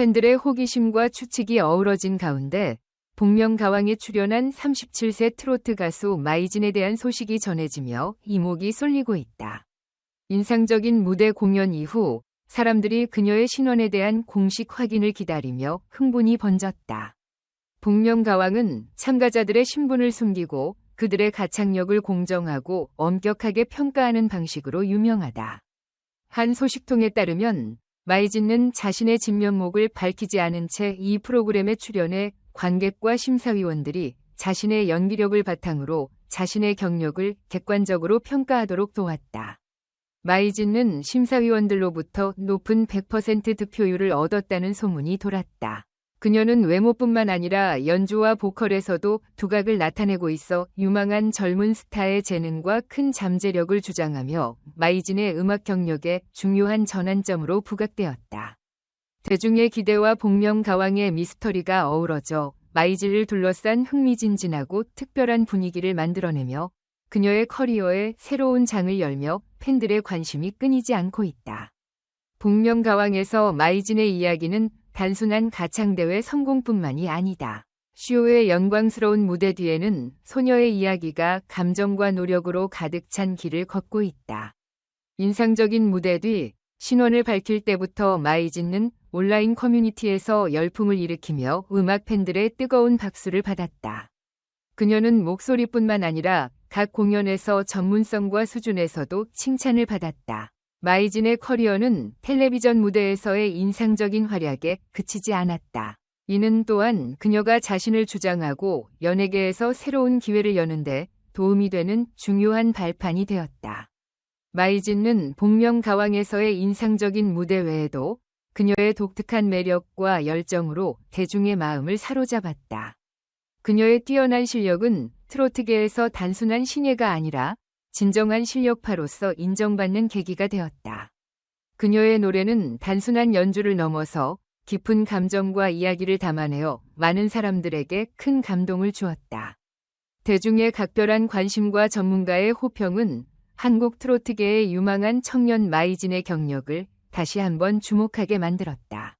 팬들의 호기심과 추측이 어우러진 가운데 복면가왕에 출연한 37세 트로트 가수 마이진에 대한 소식이 전해지며 이목이 쏠리고 있다. 인상적인 무대 공연 이후 사람들이 그녀의 신원에 대한 공식 확인을 기다리며 흥분이 번졌다. 복면가왕은 참가자들의 신분을 숨기고 그들의 가창력을 공정하고 엄격하게 평가하는 방식으로 유명하다. 한 소식통에 따르면 마이진은 자신의 진면목을 밝히지 않은 채 이 프로그램에 출연해 관객과 심사위원들이 자신의 연기력을 바탕으로 자신의 경력을 객관적으로 평가하도록 도왔다. 마이진은 심사위원들로부터 높은 100% 득표율을 얻었다는 소문이 돌았다. 그녀는 외모뿐만 아니라 연주와 보컬에서도 두각을 나타내고 있어 유망한 젊은 스타의 재능과 큰 잠재력을 주장하며 마이진의 음악 경력에 중요한 전환점으로 부각되었다. 대중의 기대와 복면가왕의 미스터리가 어우러져 마이진을 둘러싼 흥미진진하고 특별한 분위기를 만들어내며 그녀의 커리어에 새로운 장을 열며 팬들의 관심이 끊이지 않고 있다. 복면가왕에서 마이진의 이야기는 단순한 가창대회 성공뿐만이 아니다. 쇼의 영광스러운 무대 뒤에는 소녀의 이야기가 감정과 노력으로 가득 찬 길을 걷고 있다. 인상적인 무대 뒤 신원을 밝힐 때부터 마이진은 온라인 커뮤니티에서 열풍을 일으키며 음악 팬들의 뜨거운 박수를 받았다. 그녀는 목소리뿐만 아니라 각 공연에서 전문성과 수준에서도 칭찬을 받았다. 마이진의 커리어는 텔레비전 무대에서의 인상적인 활약에 그치지 않았다. 이는 또한 그녀가 자신을 주장하고 연예계에서 새로운 기회를 여는데 도움이 되는 중요한 발판이 되었다. 마이진은 복면가왕에서의 인상적인 무대 외에도 그녀의 독특한 매력과 열정으로 대중의 마음을 사로잡았다. 그녀의 뛰어난 실력은 트로트계에서 단순한 신예가 아니라 진정한 실력파로서 인정받는 계기가 되었다. 그녀의 노래는 단순한 연주를 넘어서 깊은 감정과 이야기를 담아내어 많은 사람들에게 큰 감동을 주었다. 대중의 각별한 관심과 전문가의 호평은 한국 트로트계의 유망한 청년 마이진의 경력을 다시 한번 주목하게 만들었다.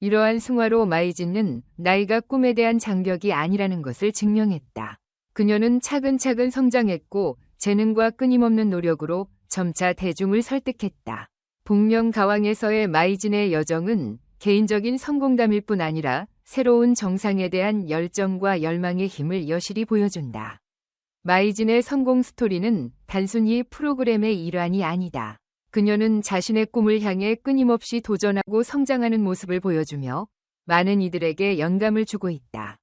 이러한 승화로 마이진은 나이가 꿈에 대한 장벽이 아니라는 것을 증명했다. 그녀는 차근차근 성장했고 재능과 끊임없는 노력으로 점차 대중을 설득했다. 복면가왕에서의 마이진의 여정은 개인적인 성공담일 뿐 아니라 새로운 정상에 대한 열정과 열망의 힘을 여실히 보여준다. 마이진의 성공 스토리는 단순히 프로그램의 일환이 아니다. 그녀는 자신의 꿈을 향해 끊임없이 도전하고 성장하는 모습을 보여주며 많은 이들에게 영감을 주고 있다.